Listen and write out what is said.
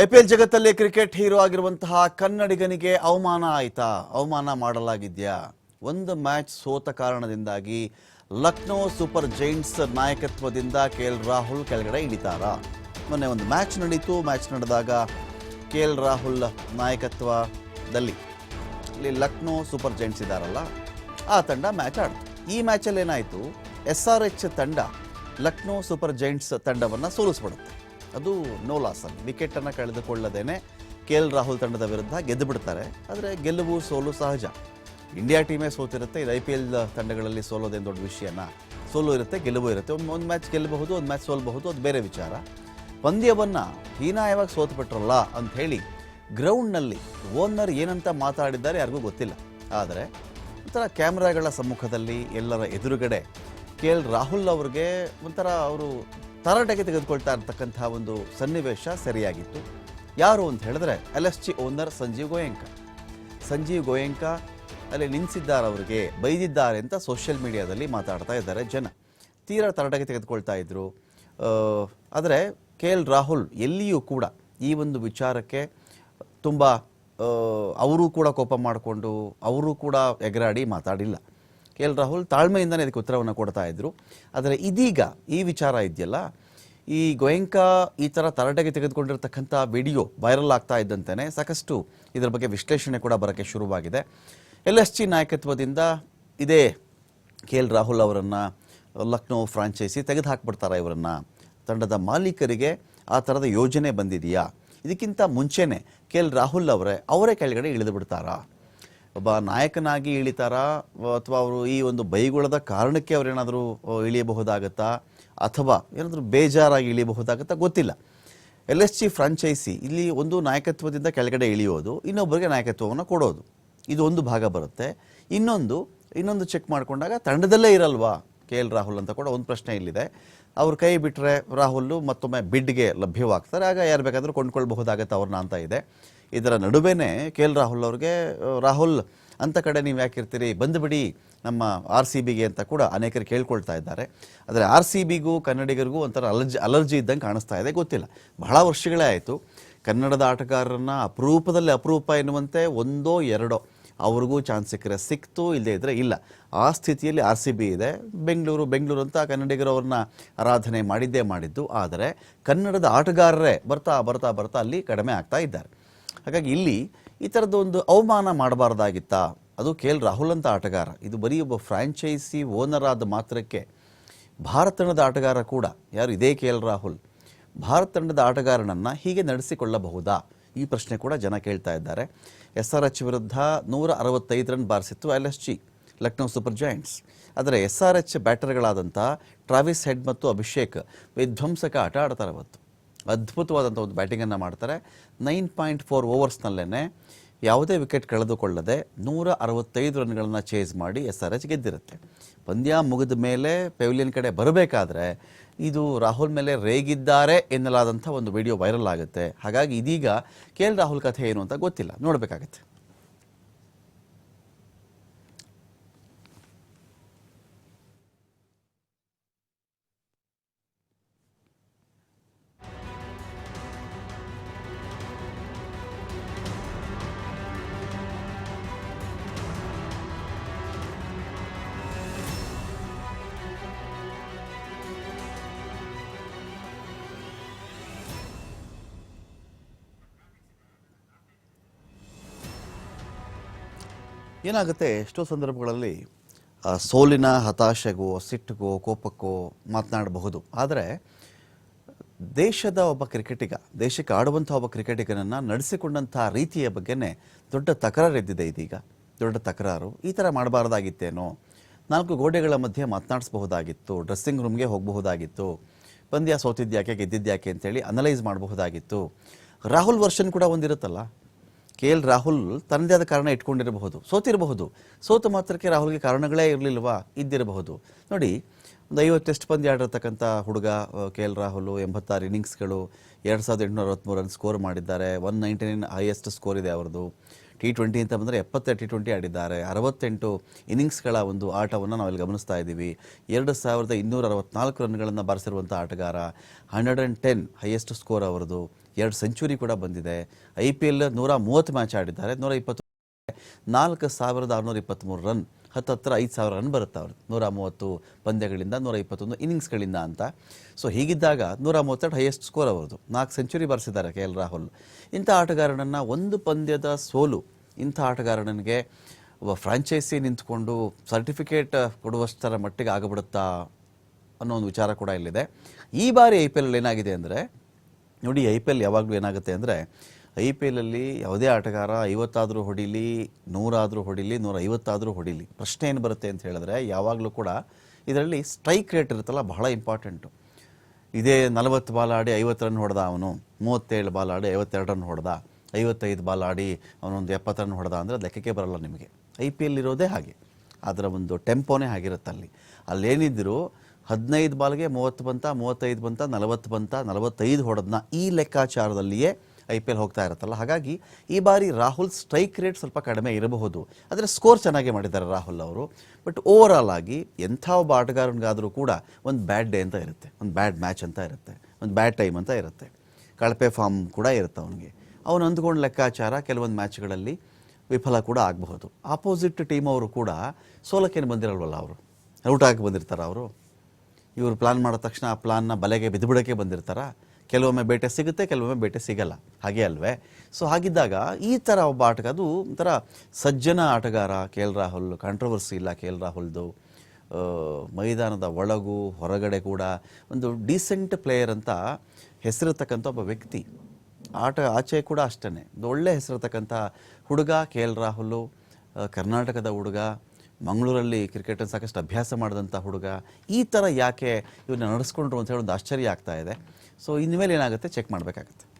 I P L ಜಗತ್ತಲ್ಲಿ cricket hero ಆಗಿರುವಂತಹ ಕನ್ನಡಿಗನಿಗೆ ಅವಮಾನ ಆಯ್ತಾ? ಅವಮಾನ ಮಾಡಲಾಗಿದ್ಯಾ? ಒಂದು ಮ್ಯಾಚ್ ಸೋತ ಕಾರಣದಿಂದಾಗಿ ಲಕ್ನೋ ಸೂಪರ್ ಜೈಂಟ್ಸ್ ನಾಯಕತ್ವದಿಂದ ಕೆ ಎಲ್ ರಾಹುಲ್ ಕೆಳಗಡೆ ಇಳಿತಾರ ಮೊನ್ನೆ ಒಂದು ಮ್ಯಾಚ್ ನಡೀತು. ಮ್ಯಾಚ್ ನಡೆದಾಗ ಕೆ ಎಲ್ ರಾಹುಲ್ ನಾಯಕತ್ವದಲ್ಲಿ ಇಲ್ಲಿ ಲಕ್ನೋ ಸೂಪರ್ ಜೈಂಟ್ಸ್ ಇದ್ದಾರಲ್ಲ, ಆ ತಂಡ ಮ್ಯಾಚ್ ಆಡ್ತು. ಈ ಮ್ಯಾಚಲ್ಲಿ ಏನಾಯಿತು? ಎಸ್ ಆರ್ ಎಚ್ ತಂಡ ಲಕ್ನೋ ಸೂಪರ್ ಜೈಂಟ್ಸ್ ತಂಡವನ್ನು ಸೋಲಿಸ್ಬಿಡುತ್ತೆ. ಅದು ನೋ ಲಾಸ್ ಅಲ್ಲಿ ವಿಕೆಟನ್ನು ಕಳೆದುಕೊಳ್ಳದೇನೆ ಕೆ ಎಲ್ ರಾಹುಲ್ ತಂಡದ ವಿರುದ್ಧ ಗೆದ್ದು ಬಿಡ್ತಾರೆ. ಆದರೆ ಗೆಲುವು ಸೋಲು ಸಹಜ. ಇಂಡಿಯಾ ಟೀಮೇ ಸೋತಿರುತ್ತೆ, ಇದು ಐ ಪಿ ಎಲ್ ತಂಡಗಳಲ್ಲಿ ಸೋಲೋದೇನು ದೊಡ್ಡ ವಿಷಯನ. ಸೋಲು ಇರುತ್ತೆ, ಗೆಲುವು ಇರುತ್ತೆ. ಒಂದು ಒಂದು ಮ್ಯಾಚ್ ಗೆಲ್ಲಬಹುದು ಒಂದು ಮ್ಯಾಚ್ ಸೋಲ್ಬಹುದು, ಅದು ಬೇರೆ ವಿಚಾರ. ಪಂದ್ಯವನ್ನು ಹೀನಾಯವಾಗಿ ಸೋತುಬಿಟ್ರಲ್ಲ ಅಂತ ಹೇಳಿ ಗ್ರೌಂಡ್ನಲ್ಲಿ ಓನರ್ ಏನಂತ ಮಾತಾಡಿದ್ದಾರೆ ಯಾರಿಗೂ ಗೊತ್ತಿಲ್ಲ. ಆದರೆ ಒಂಥರ ಕ್ಯಾಮ್ರಾಗಳ ಸಮ್ಮುಖದಲ್ಲಿ ಎಲ್ಲರ ಎದುರುಗಡೆ ಕೆ ಎಲ್ ರಾಹುಲ್ ಅವ್ರಿಗೆ ಒಂಥರ ಅವರು ತರಾಟೆಗೆ ತೆಗೆದುಕೊಳ್ತಾ ಇರ್ತಕ್ಕಂಥ ಒಂದು ಸನ್ನಿವೇಶ ಸರಿಯಾಗಿತ್ತು. ಯಾರು ಅಂತ ಹೇಳಿದ್ರೆ L S G owner Sanjiv Goenka. Sanjiv Goenka ಅಲ್ಲಿ ನಿನ್ಸಿದ್ದಾರೆ ಅವರಿಗೆ, ಬೈದಿದ್ದಾರೆ ಅಂತ ಸೋಷಿಯಲ್ ಮೀಡಿಯಾದಲ್ಲಿ ಮಾತಾಡ್ತಾ ಇದ್ದಾರೆ ಜನ. ತೀರಾ ತರಾಟೆಗೆ ತೆಗೆದುಕೊಳ್ತಾ ಇದ್ದರು ಆದರೆ ಕೆ ಎಲ್ ರಾಹುಲ್ ಎಲ್ಲಿಯೂ ಕೂಡ ಈ ಒಂದು ವಿಚಾರಕ್ಕೆ ತುಂಬ ಅವರು ಕೂಡ ಕೋಪ ಮಾಡಿಕೊಂಡು, ಅವರು ಕೂಡ ಎಗರಾಡಿ ಮಾತಾಡಿಲ್ಲ. ಕೆ ಎಲ್ ರಾಹುಲ್ ತಾಳ್ಮೆಯಿಂದನೇ ಇದಕ್ಕೆ ಉತ್ತರವನ್ನು ಕೊಡ್ತಾ ಇದ್ರು. ಆದರೆ ಇದೀಗ ಈ ವಿಚಾರ ಇದೆಯಲ್ಲ, ಈ ಗೋಯಂಕಾ ಈ ಥರ ತರಾಟೆಗೆ ತೆಗೆದುಕೊಂಡಿರ್ತಕ್ಕಂಥ ವಿಡಿಯೋ ವೈರಲ್ ಆಗ್ತಾ ಇದ್ದಂತೆಯೇ ಸಾಕಷ್ಟು ಇದರ ಬಗ್ಗೆ ವಿಶ್ಲೇಷಣೆ ಕೂಡ ಬರೋಕ್ಕೆ ಶುರುವಾಗಿದೆ. ಎಲ್ ಎಸ್ ಜಿ ನಾಯಕತ್ವದಿಂದ ಇದೇ ಕೆ ಎಲ್ ರಾಹುಲ್ ಅವರನ್ನು, ಲಕ್ನೋ ಫ್ರಾಂಚೈಸಿ ತೆಗೆದು ಹಾಕ್ಬಿಡ್ತಾರಾ ಇವರನ್ನು. ತಂಡದ ಮಾಲೀಕರಿಗೆ ಆ ಥರದ ಯೋಜನೆ ಬಂದಿದೆಯಾ? ಇದಕ್ಕಿಂತ ಮುಂಚೆನೇ ಕೆ ಎಲ್ ರಾಹುಲ್ ಅವರೇ ಅವರೇ ಕೆಳಗಡೆ ಇಳಿದು ಬಿಡ್ತಾರಾ? ಒಬ್ಬ ನಾಯಕನಾಗಿ ಇಳಿತಾರಾ, ಅಥವಾ ಅವರು ಈ ಒಂದು ಬೈಗುಳದ ಕಾರಣಕ್ಕೆ ಅವರೇನಾದರೂ ಇಳಿಯಬಹುದಾಗತ್ತಾ, ಅಥವಾ ಏನಾದರೂ ಬೇಜಾರಾಗಿ ಇಳಿಯಬಹುದಾಗತ್ತಾ ಗೊತ್ತಿಲ್ಲ. ಎಲ್ ಎಸ್ ಜಿ ಫ್ರಾಂಚೈಸಿ ಇಲ್ಲಿ ಒಂದು ನಾಯಕತ್ವದಿಂದ ಕೆಳಗಡೆ ಇಳಿಯೋದು, ಇನ್ನೊಬ್ಬರಿಗೆ ನಾಯಕತ್ವವನ್ನು ಕೊಡೋದು. ಇದು ಒಂದು ಭಾಗ ಬರುತ್ತೆ. ಇನ್ನೊಂದು ಇನ್ನೊಂದು ಚೆಕ್ ಮಾಡಿಕೊಂಡಾಗ ತಂಡದಲ್ಲೇ ಇರಲ್ವಾ ಕೆ ಎಲ್ ರಾಹುಲ್ ಅಂತ ಕೂಡ ಒಂದು ಪ್ರಶ್ನೆ ಇಲ್ಲಿದೆ. ಅವ್ರ ಕೈ ಬಿಟ್ಟರೆ ರಾಹುಲ್ ಮತ್ತೊಮ್ಮೆ ಬಿಡ್ಗೆ ಲಭ್ಯವಾಗ್ತಾರೆ. ಆಗ ಯಾರು ಬೇಕಾದರೂ ಕೊಂಡ್ಕೊಳ್ಬಹುದಾಗತ್ತೆ ಅವ್ರನ್ನ ಅಂತ ಇದೆ. ಇದರ ನಡುವೆನೇ ಕೆ ಎಲ್ ರಾಹುಲ್ ಅವ್ರಿಗೆ ರಾಹುಲ್, ಅಂತ ಕಡೆ ನೀವು ಯಾಕಿರ್ತೀರಿ? ಬಂದುಬಿಡಿ ನಮ್ಮ ಆರ್ ಸಿ ಬಿಗೆ ಅಂತ ಕೂಡ ಅನೇಕರು ಕೇಳ್ಕೊಳ್ತಾ ಇದ್ದಾರೆ. ಆದರೆ ಆರ್ ಸಿ ಬಿಗೂ ಕನ್ನಡಿಗರಿಗೂ ಒಂಥರ ಅಲರ್ಜಿ ಅಲರ್ಜಿ ಇದ್ದಂಗೆ ಕಾಣಿಸ್ತಾ ಇದೆ. ಗೊತ್ತಿಲ್ಲ. ಬಹಳ ವರ್ಷಗಳೇ ಆಯಿತು. ಕನ್ನಡದ ಆಟಗಾರರನ್ನ ಅಪರೂಪದಲ್ಲಿ ಅಪರೂಪ ಎನ್ನುವಂತೆ ಒಂದೋ ಎರಡೋ ಅವ್ರಿಗೂ ಚಾನ್ಸ್ ಸಿಕ್ಕರೆ ಸಿಕ್ತು ಇಲ್ಲದೇ ಇದ್ದರೆ ಇಲ್ಲ. ಆ ಸ್ಥಿತಿಯಲ್ಲಿ ಆರ್ ಸಿ ಬಿ ಇದೆ. ಬೆಂಗಳೂರು ಬೆಂಗಳೂರು ಅಂತ ಕನ್ನಡಿಗರು ಅವ್ರನ್ನ ಆರಾಧನೆ ಮಾಡಿದ್ದೇ ಮಾಡಿದ್ದು. ಆದರೆ ಕನ್ನಡದ ಆಟಗಾರರೇ ಬರ್ತಾ ಬರ್ತಾ ಬರ್ತಾ ಅಲ್ಲಿ ಕಡಿಮೆ ಆಗ್ತಾ ಇದ್ದಾರೆ. ಹಾಗಾಗಿ ಇಲ್ಲಿ ಈ ಥರದ್ದು ಒಂದು ಅವಮಾನ ಮಾಡಬಾರ್ದಾಗಿತ್ತಾ? ಅದು ಕೆ ಎಲ್ ರಾಹುಲ್ ಅಂತ ಆಟಗಾರ. ಇದು ಬರೀ ಒಬ್ಬ ಫ್ರಾಂಚೈಸಿ ಓನರ್ ಆದ ಮಾತ್ರಕ್ಕೆ ಭಾರತ ತಂಡದ ಆಟಗಾರ ಕೂಡ. ಯಾರು? ಇದೇ ಕೆ ಎಲ್ ರಾಹುಲ್. ಭಾರತ ತಂಡದ ಆಟಗಾರನನ್ನು ಹೀಗೆ ನಡೆಸಿಕೊಳ್ಳಬಹುದಾ? ಈ ಪ್ರಶ್ನೆ ಕೂಡ ಜನ ಕೇಳ್ತಾ ಇದ್ದಾರೆ. ಎಸ್ ಆರ್ ಎಚ್ ವಿರುದ್ಧ ನೂರ ಅರವತ್ತೈದು run ಬಾರಿಸಿತ್ತು L S G, Lucknow super giants ಆದರೆ ಎಸ್ ಆರ್ ಎಚ್ ಬ್ಯಾಟರ್ಗಳಾದಂಥ ಟ್ರಾವಿಸ್ ಹೆಡ್ ಮತ್ತು ಅಭಿಷೇಕ್ ವಿಧ್ವಂಸಕ ಆಟ ಆಡ್ತಾರೆ ಅವತ್ತು ಅದ್ಭುತವಾದಂಥ ಒಂದು ಬ್ಯಾಟಿಂಗನ್ನು ಮಾಡ್ತಾರೆ. ನೈನ್ ಪಾಯಿಂಟ್ ಫೋರ್ ಓವರ್ಸ್ನಲ್ಲೇ ಯಾವುದೇ ವಿಕೆಟ್ ಕಳೆದುಕೊಳ್ಳದೆ ನೂರ ಅರವತ್ತೈದು ರನ್ಗಳನ್ನು ಚೇಸ್ ಮಾಡಿ ಎಸ್ ಆರ್ ಎಚ್ ಗೆದ್ದಿರುತ್ತೆ. ಪಂದ್ಯ ಮುಗಿದ ಮೇಲೆ ಪೆವಿಲಿಯನ್ ಕಡೆ ಬರಬೇಕಾದ್ರೆ ಇದು ರಾಹುಲ್ ಮೇಲೆ ರೇಗಿದ್ದಾರೆ ಎನ್ನಲಾದಂಥ ಒಂದು ವಿಡಿಯೋ ವೈರಲ್ ಆಗುತ್ತೆ. ಹಾಗಾಗಿ ಇದೀಗ ಕೆ ಎಲ್ ರಾಹುಲ್ ಕಥೆ ಏನು ಅಂತ ಗೊತ್ತಿಲ್ಲ. ನೋಡಬೇಕಾಗತ್ತೆ. ಏನಾಗುತ್ತೆ? ಎಷ್ಟೋ ಸಂದರ್ಭಗಳಲ್ಲಿ ಸೋಲಿನ ಹತಾಶೆಗೋ, ಸಿಟ್ಟಿಗೋ, ಕೋಪಕ್ಕೋ ಮಾತನಾಡಬಹುದು. ಆದರೆ, ದೇಶದ ಒಬ್ಬ ಕ್ರಿಕೆಟಿಗ, ದೇಶಕ್ಕೆ ಆಡುವಂಥ ಒಬ್ಬ ಕ್ರಿಕೆಟಿಗನನ್ನು ನಡೆಸಿಕೊಂಡಂಥ ರೀತಿಯ ಬಗ್ಗೆನೇ ದೊಡ್ಡ ತಕರಾರು ಎದ್ದಿದೆ ಇದೀಗ. ದೊಡ್ಡ ತಕರಾರು. ಈ ಥರ ಮಾಡಬಾರ್ದಾಗಿತ್ತೇನೋ? ನಾಲ್ಕು ಗೋಡೆಗಳ ಮಧ್ಯೆ ಮಾತನಾಡಿಸಬಹುದಾಗಿತ್ತು. ಡ್ರೆಸ್ಸಿಂಗ್ ರೂಮ್ಗೆ ಹೋಗಬಹುದಾಗಿತ್ತು. ಪಂದ್ಯ ಸೋತಿದ್ಯಾಕೆ ಗೆದ್ದಿದ್ಯಾಕೆ ಅಂತೇಳಿ ಅನಲೈಸ್ ಮಾಡಬಹುದಾಗಿತ್ತು. ರಾಹುಲ್ ವರ್ಷನ್ ಕೂಡ ಒಂದಿರುತ್ತಲ್ಲ? ಕೆ ಎಲ್ ರಾಹುಲ್ ತನ್ನದೇ ಆದ ಕಾರಣ ಇಟ್ಕೊಂಡಿರಬಹುದು. ಸೋತಿರಬಹುದು. ಸೋತ ಮಾತ್ರಕ್ಕೆ ರಾಹುಲ್ಗೆ ಕಾರಣಗಳೇ ಇರಲಿಲ್ವಾ? ಇದ್ದಿರಬಹುದು. ನೋಡಿ, ಒಂದು ಐವತ್ತು ಟೆಸ್ಟ್ ಪಂದ್ಯ ಆಡಿರ್ತಕ್ಕಂಥ ಹುಡುಗ ಕೆ ಎಲ್ ರಾಹುಲ್ ಎಂಬತ್ತಾರು ಇನ್ನಿಂಗ್ಸ್ಗಳು ಎರಡು ಸಾವಿರದ ಎಂಟುನೂರ ಅರವತ್ತ್ಮೂರು ರನ್ ಸ್ಕೋರ್ ಮಾಡಿದ್ದಾರೆ. One ninety nine highest score ಇದೆ ಅವರದು ಟಿ ಟ್ವೆಂಟಿ ಅಂತ ಬಂದರೆ ಎಪ್ಪತ್ತೆರಡು ಟಿ ಟ್ವೆಂಟಿ ಆಡಿದ್ದಾರೆ. ಅರವತ್ತೆಂಟು ಇನ್ನಿಂಗ್ಸ್ಗಳ ಒಂದು ಆಟವನ್ನು ನಾವಿಲ್ಲಿ ಗಮನಿಸ್ತಾ ಇದ್ದೀವಿ. ಎರಡು ಸಾವಿರದ ಇನ್ನೂರ ಅರವತ್ನಾಲ್ಕು ರನ್ಗಳನ್ನು ಬಾರಿಸಿರುವಂಥ ಆಟಗಾರ. Hundred and ten highest score ಅವರದು ಎರಡು ಸೆಂಚುರಿ ಕೂಡ ಬಂದಿದೆ. ಐ ಪಿ ಎಲ್ ನೂರ ಮೂವತ್ತು ಮ್ಯಾಚ್ ಆಡಿದ್ದಾರೆ. ನೂರ ಇಪ್ಪತ್ತು ನಾಲ್ಕು ಸಾವಿರದ ಆರುನೂರ ಇಪ್ಪತ್ತ್ಮೂರು ರನ್ ಹತ್ತತ್ರ ಐದು ಸಾವಿರ ರನ್ ಬರುತ್ತೆ ಅವ್ರು ನೂರ ಮೂವತ್ತು ಪಂದ್ಯಗಳಿಂದ ನೂರ ಇಪ್ಪತ್ತೊಂದು ಇನ್ನಿಂಗ್ಸ್ಗಳಿಂದ ಅಂತ. ಸೊ ಹೀಗಿದ್ದಾಗ ನೂರ ಮೂವತ್ತೆರಡು ಹೈಯೆಸ್ಟ್ ಸ್ಕೋರ್ ಅವರದು ನಾಲ್ಕು ಸೆಂಚುರಿ ಬರೆಸಿದ್ದಾರೆ ಕೆ ಎಲ್ ರಾಹುಲ್. ಇಂಥ ಆಟಗಾರನನ್ನು ಒಂದು ಪಂದ್ಯದ ಸೋಲು, ಇಂಥ ಆಟಗಾರನಿಗೆ ಒಬ್ಬ ಫ್ರಾಂಚೈಸಿ ನಿಂತ್ಕೊಂಡು ಸರ್ಟಿಫಿಕೇಟ್ ಕೊಡುವಷ್ಟರ ಮಟ್ಟಿಗೆ ಆಗಿಬಿಡುತ್ತಾ ಅನ್ನೋ ಒಂದು ವಿಚಾರ ಕೂಡ ಇಲ್ಲಿದೆ. ಈ ಬಾರಿ ಐ ಪಿ ಎಲ್ ಏನಾಗಿದೆ ಅಂದರೆ ನೋಡಿ ಐ ಪಿ ಎಲ್ ಯಾವಾಗಲೂ ಏನಾಗುತ್ತೆ ಅಂದರೆ ಐ ಪಿ ಎಲ್ಲಲ್ಲಿ ಯಾವುದೇ ಆಟಗಾರ ಐವತ್ತಾದರೂ ಹೊಡಿಲಿ, ನೂರಾದರೂ ಹೊಡಿಲಿ ನೂರ ಐವತ್ತಾದರೂ ಹೊಡಿಲಿ, ಪ್ರಶ್ನೆ ಏನು ಬರುತ್ತೆ ಅಂತ ಹೇಳಿದ್ರೆ, ಯಾವಾಗಲೂ ಕೂಡ ಇದರಲ್ಲಿ ಸ್ಟ್ರೈಕ್ ರೇಟ್ ಇರುತ್ತಲ್ಲ, ಬಹಳ ಇಂಪಾರ್ಟೆಂಟು ಇದೇ ನಲವತ್ತು ಬಾಲ್ ಆಡಿ ಐವತ್ತು ರನ್ ಹೊಡೆದ ಅವನು, ಮೂವತ್ತೇಳು ಬಾಲ್ ಆಡಿ ಐವತ್ತೆರಡು ರನ್ ಹೊಡೆದ, ಐವತ್ತೈದು ಬಾಲ್ ಆಡಿ ಅವನೊಂದು ಎಪ್ಪತ್ತು ರನ್ ಹೊಡೆದ ಅಂದರೆ ಲೆಕ್ಕಕ್ಕೆ ಬರಲ್ಲ ನಿಮಗೆ. ಐ ಪಿ ಎಲ್ ಇರೋದೇ ಹಾಗೆ. ಅದರ ಒಂದು ಟೆಂಪೋನೇ ಆಗಿರುತ್ತೆ ಅಲ್ಲಿ ಅಲ್ಲೇನಿದ್ರು ಹದಿನೈದು ಬಾಲ್ಗೆ ಮೂವತ್ತು ಬಂತ, ಮೂವತ್ತೈದು ಬಂತ, ನಲವತ್ತು ಬಂತ, ನಲವತ್ತೈದು ಹೊಡೆದ್ನ ಈ ಲೆಕ್ಕಾಚಾರದಲ್ಲಿಯೇ ಐ ಪಿ ಎಲ್ ಹೋಗ್ತಾ ಇರುತ್ತಲ್ಲ. ಹಾಗಾಗಿ ಈ ಬಾರಿ ರಾಹುಲ್ ಸ್ಟ್ರೈಕ್ ರೇಟ್ ಸ್ವಲ್ಪ ಕಡಿಮೆ ಇರಬಹುದು. ಆದರೆ ಸ್ಕೋರ್ ಚೆನ್ನಾಗಿ ಮಾಡಿದ್ದಾರೆ ರಾಹುಲ್ ಅವರು. ಬಟ್ ಓವರ್ ಆಲ್ ಆಗಿ ಎಂಥ ಒಬ್ಬ ಆಟಗಾರನಿಗಾದರೂ ಕೂಡ ಒಂದು ಬ್ಯಾಡ್ ಡೇ ಅಂತ ಇರುತ್ತೆ. ಒಂದು ಬ್ಯಾಡ್ ಮ್ಯಾಚ್ ಅಂತ ಇರುತ್ತೆ. ಒಂದು ಬ್ಯಾಡ್ ಟೈಮ್ ಅಂತ ಇರುತ್ತೆ. ಕಳಪೆ ಫಾರ್ಮ್ ಕೂಡ ಇರುತ್ತೆ ಅವನಿಗೆ. ಅವನು ಅಂದ್ಕೊಂಡು ಲೆಕ್ಕಾಚಾರ ಕೆಲವೊಂದು ಮ್ಯಾಚ್ಗಳಲ್ಲಿ ವಿಫಲ ಕೂಡ ಆಗಬಹುದು. ಆಪೋಸಿಟ್ ಟೀಮ್ ಅವರು ಕೂಡ ಸೋಲಕ್ಕೇನು ಬಂದಿರಲ್ವಲ್ಲ ಅವರು? ಔಟ್ ಆಗಿ ಬಂದಿರ್ತಾರೆ ಅವರು? ಇವರು ಪ್ಲಾನ್ ಮಾಡಿದ ತಕ್ಷಣ ಆ ಪ್ಲಾನ್ನ ಬಲೆಗೆ ಬಿದ್ದುಬಿಡೋಕ್ಕೆ ಬಂದಿರ್ತಾರ. ಕೆಲವೊಮ್ಮೆ ಬೇಟೆ ಸಿಗುತ್ತೆ, ಕೆಲವೊಮ್ಮೆ ಬೇಟೆ ಸಿಗಲ್ಲ. ಹಾಗೆ ಅಲ್ವೇ? ಸೊ ಹಾಗಿದ್ದಾಗ ಈ ಥರ ಒಬ್ಬ ಆಟಗ ಅದು ಒಂಥರ ಸಜ್ಜನ ಆಟಗಾರ ಕೆ ಎಲ್ ರಾಹುಲ್ ಕಾಂಟ್ರವರ್ಸಿ ಇಲ್ಲ ಕೆ ಎಲ್ ರಾಹುಲ್ದು. ಮೈದಾನದ ಒಳಗೂ ಹೊರಗಡೆ ಕೂಡ ಒಂದು ಡೀಸೆಂಟ್ ಪ್ಲೇಯರ್ ಅಂತ ಹೆಸರಿರ್ತಕ್ಕಂಥ ಒಬ್ಬ ವ್ಯಕ್ತಿ. ಆಟ ಆಚೆ ಕೂಡ ಅಷ್ಟೇ ಒಂದು ಒಳ್ಳೆ ಹೆಸರಿರ್ತಕ್ಕಂಥ ಹುಡುಗ ಕೆ ಎಲ್ ರಾಹುಲು ಕರ್ನಾಟಕದ ಹುಡುಗ. ಮಂಗಳೂರಲ್ಲಿ ಕ್ರಿಕೆಟನ್ನು ಸಾಕಷ್ಟು ಅಭ್ಯಾಸ ಮಾಡಿದಂಥ ಹುಡುಗ, ಈ ಥರ ಯಾಕೆ ಇವನ್ನ ನಡೆಸ್ಕೊಂಡ್ರು ಅಂತ ಹೇಳಿ ಒಂದು ಆಶ್ಚರ್ಯ ಆಗ್ತಾ ಇದೆ. ಸೊ ಇನ್ಮೇಲೆ ಏನಾಗುತ್ತೆ? ಚೆಕ್ ಮಾಡಬೇಕಾಗತ್ತೆ.